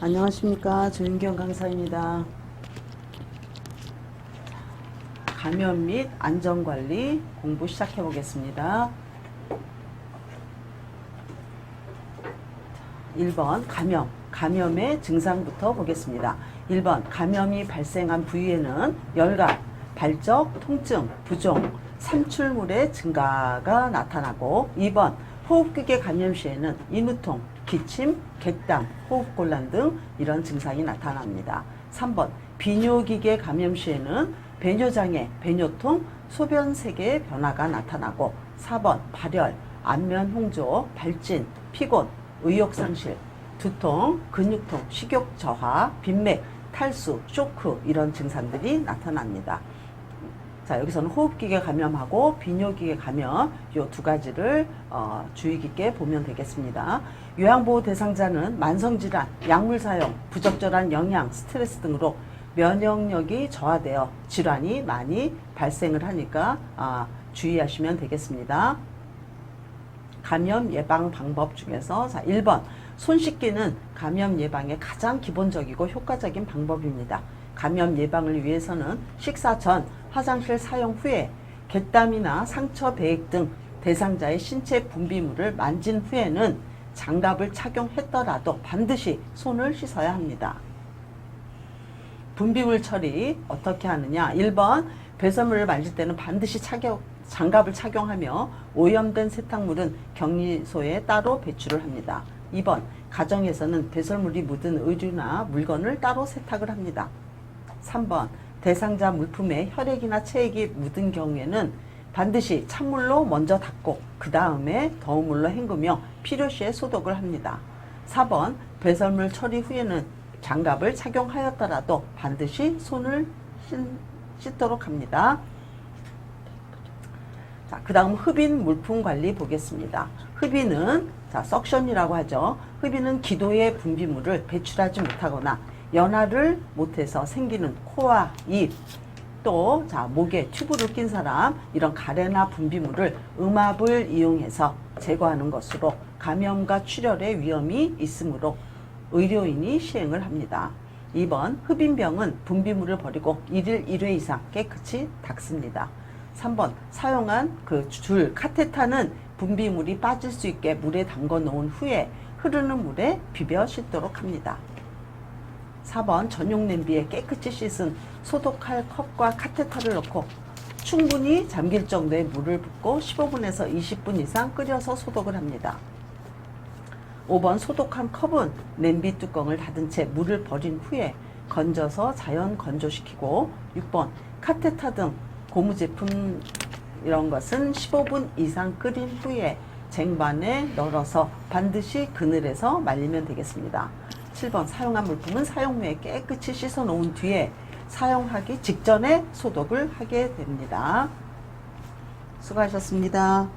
안녕하십니까 조윤경 강사입니다. 감염 및 안전관리 공부 시작해 보겠습니다. 1번 감염, 감염의 증상부터 보겠습니다. 1번 감염이 발생한 부위에는 열감, 발적, 통증, 부종, 삼출물의 증가가 나타나고 2번 호흡기계 감염 시에는 인후통, 기침, 객담, 호흡곤란 등 이런 증상이 나타납니다. 3번 비뇨기계 감염 시에는 배뇨장애, 배뇨통, 소변색의 변화가 나타나고 4번 발열, 안면 홍조, 발진, 피곤, 의욕상실, 두통, 근육통, 식욕 저하, 빈맥, 탈수, 쇼크 이런 증상들이 나타납니다. 자 여기서는 호흡기계 감염하고 비뇨기계 감염 요두 가지를 어, 주의 깊게 보면 되겠습니다. 요양보호 대상자는 만성질환, 약물 사용, 부적절한 영양, 스트레스 등으로 면역력이 저하되어 질환이 많이 발생을 하니까 아, 주의하시면 되겠습니다. 감염 예방 방법 중에서 자 1번 손 씻기는 감염 예방의 가장 기본적이고 효과적인 방법입니다. 감염 예방을 위해서는 식사 전, 화장실 사용 후에 객담이나 상처 배액 등 대상자의 신체 분비물을 만진 후에는 장갑을 착용했더라도 반드시 손을 씻어야 합니다. 분비물 처리 어떻게 하느냐? 1번 배설물을 만질 때는 반드시 착용, 장갑을 착용하며 오염된 세탁물은 격리소에 따로 배출을 합니다. 2번 가정에서는 배설물이 묻은 의류나 물건을 따로 세탁을 합니다. 3번 대상자 물품에 혈액이나 체액이 묻은 경우에는 반드시 찬물로 먼저 닦고 그 다음에 더운 물로 헹구며 필요시에 소독을 합니다. 4번 배설물 처리 후에는 장갑을 착용하였더라도 반드시 손을 씻, 씻도록 합니다. 자, 그 다음 흡인 물품 관리 보겠습니다. 흡인은 자, 석션이라고 하죠. 흡인은 기도의 분비물을 배출하지 못하거나 연화를 못해서 생기는 코와 입, 또, 자, 목에 튜브를 낀 사람, 이런 가래나 분비물을 음압을 이용해서 제거하는 것으로 감염과 출혈의 위험이 있으므로 의료인이 시행을 합니다. 2번, 흡인병은 분비물을 버리고 1일 1회 이상 깨끗이 닦습니다. 3번, 사용한 그 줄, 카테타는 분비물이 빠질 수 있게 물에 담궈 놓은 후에 흐르는 물에 비벼 씻도록 합니다. 4번 전용 냄비에 깨끗이 씻은 소독할 컵과 카테터를 넣고 충분히 잠길 정도의 물을 붓고 15분에서 20분 이상 끓여서 소독을 합니다. 5번 소독한 컵은 냄비 뚜껑을 닫은 채 물을 버린 후에 건져서 자연 건조시키고 6번 카테타 등 고무 제품 이런 것은 15분 이상 끓인 후에 쟁반에 널어서 반드시 그늘에서 말리면 되겠습니다. 7번 사용한 물품은 사용 후에 깨끗이 씻어 놓은 뒤에 사용하기 직전에 소독을 하게 됩니다. 수고하셨습니다.